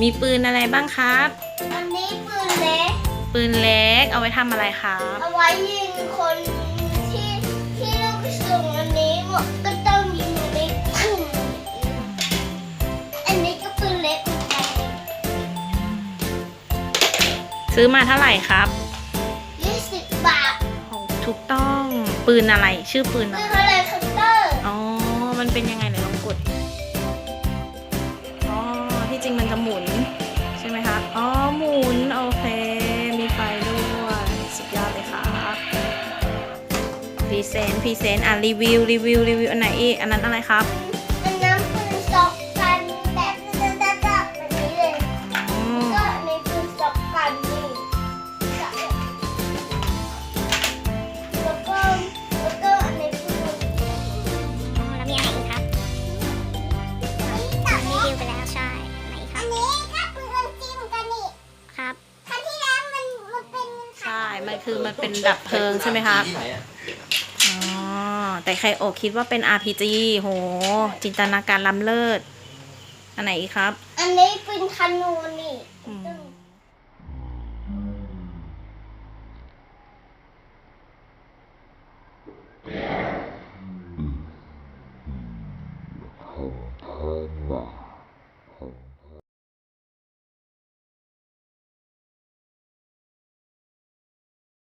มีปืนอะไรบ้างครับ อันนี้ปืนเล็ก ปืนเล็กเอาไว้ทำอะไรครับ เอาไว้ยิงคนที่ที่ลูกกระสุนอันนี้หมดก็ต้องยิงอันนี้ปุ้มอันนี้ก็ปืนเล็กเหมือนกันซื้อมาเท่าไหร่ครับ ยี่สิบบาทถูกต้องปืนอะไรชื่อปืนปือะไรนอะไรคัตเตอร์ อ๋อ มันเป็นยังไงไหนลองกด พรีเซนต์พรีเซนต์อะรีวิวรีวิวรีวิวอันไหนอีกอันนั้นอะไรครับ อันนั้นปืนสองกันแบบแบบแบบแบบแบบนี้เลยอืมก็อันนี้ปืนสองกันนี่แล้วก็แล้วก็อันนี้ปืนแล้วมีอะไรอีกครับรีวิวไปแล้วใช่ไหนครัอับนนี้ก็ปืนจิ้มกันนี่ครับครั้งที่แล้วมันมันเป็นใช่มันคือมันเป็นดับเพลิงใช่ไหมครับ ที่ไหนอะ อ๋อ แต่ใครโอกคิดว่าเป็น RPG โห จินตนาการล้ำเลิศ อันไหนครับ อันนี้เป็นธนูนี่ของท่านว่าของ